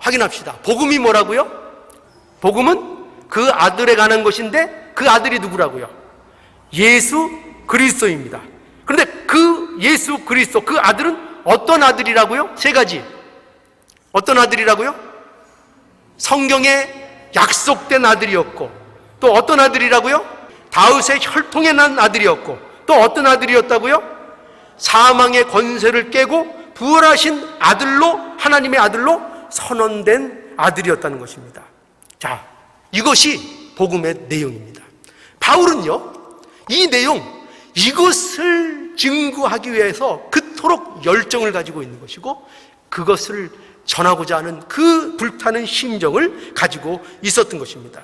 확인합시다. 복음이 뭐라고요? 복음은 그 아들에 관한 것인데 그 아들이 누구라고요? 예수 그리스도입니다. 그런데 그 예수 그리스도 그 아들은 어떤 아들이라고요? 세 가지. 어떤 아들이라고요? 성경에 약속된 아들이었고 또 어떤 아들이라고요? 다윗의 혈통에 난 아들이었고 또 어떤 아들이었다고요? 사망의 권세를 깨고 부활하신 아들로 하나님의 아들로 선언된 아들이었다는 것입니다. 자, 이것이 복음의 내용입니다. 바울은요, 이 내용, 이것을 증거하기 위해서 그토록 열정을 가지고 있는 것이고, 그것을 전하고자 하는 그 불타는 심정을 가지고 있었던 것입니다.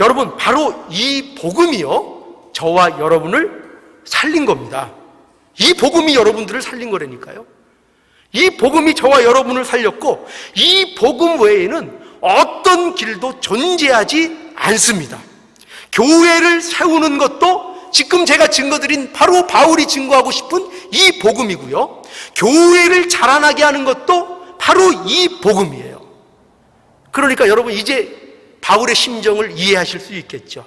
여러분, 바로 이 복음이요, 저와 여러분을 살린 겁니다. 이 복음이 여러분들을 살린 거라니까요. 이 복음이 저와 여러분을 살렸고, 이 복음 외에는 어떤 길도 존재하지 않습니다. 교회를 세우는 것도 지금 제가 증거드린 바로 바울이 증거하고 싶은 이 복음이고요. 교회를 자라나게 하는 것도 바로 이 복음이에요. 그러니까 여러분 이제 바울의 심정을 이해하실 수 있겠죠.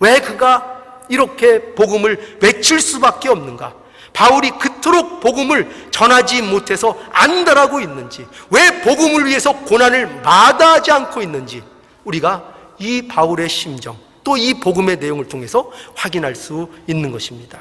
왜 그가 이렇게 복음을 외칠 수밖에 없는가? 바울이 그토록 복음을 전하지 못해서 안달하고 있는지, 왜 복음을 위해서 고난을 마다하지 않고 있는지, 우리가 이 바울의 심정, 또 이 복음의 내용을 통해서 확인할 수 있는 것입니다.